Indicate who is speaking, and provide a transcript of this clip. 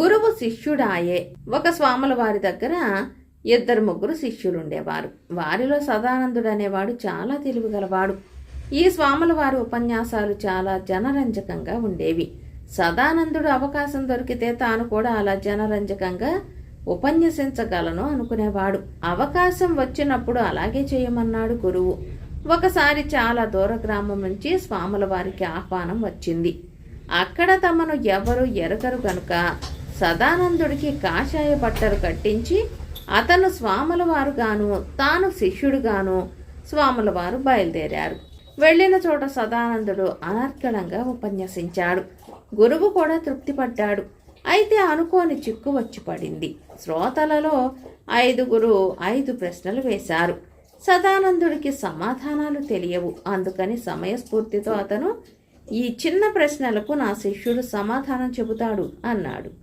Speaker 1: గురువు శిష్యుడాయే. ఒక స్వాముల వారి దగ్గర ఇద్దరు ముగ్గురు శిష్యులుండేవారు. వారిలో సదానందుడు అనేవాడు చాలా తెలివిగలవాడు. ఈ స్వాముల వారి ఉపన్యాసాలు చాలా జనరంజకంగా ఉండేవి. సదానందుడు అవకాశం దొరికితే తాను కూడా అలా జనరంజకంగా ఉపన్యసించగలను అనుకునేవాడు. అవకాశం వచ్చినప్పుడు అలాగే చేయమన్నాడు గురువు. ఒకసారి చాలా దూర గ్రామం నుంచి స్వాముల వారికి ఆహ్వానం వచ్చింది. అక్కడ తమను ఎవరు ఎరగరు కనుక సదానందుడికి కాషాయ బట్టలు కట్టించి అతను స్వాముల వారుగాను తాను శిష్యుడుగాను స్వాముల వారు బయలుదేరారు. వెళ్ళిన చోట సదానందుడు అనర్గళంగా ఉపన్యసించాడు. గురువు కూడా తృప్తిపడ్డాడు. అయితే అనుకోని చిక్కు వచ్చి పడింది శ్రోతలలో ఐదుగురు ఐదు ప్రశ్నలు వేశారు. సదానందుడికి సమాధానాలు తెలియవు. అందుకని సమయస్ఫూర్తితో అతను ఈ చిన్న ప్రశ్నలకు నా శిష్యుడు సమాధానం చెబుతాడు అన్నాడు.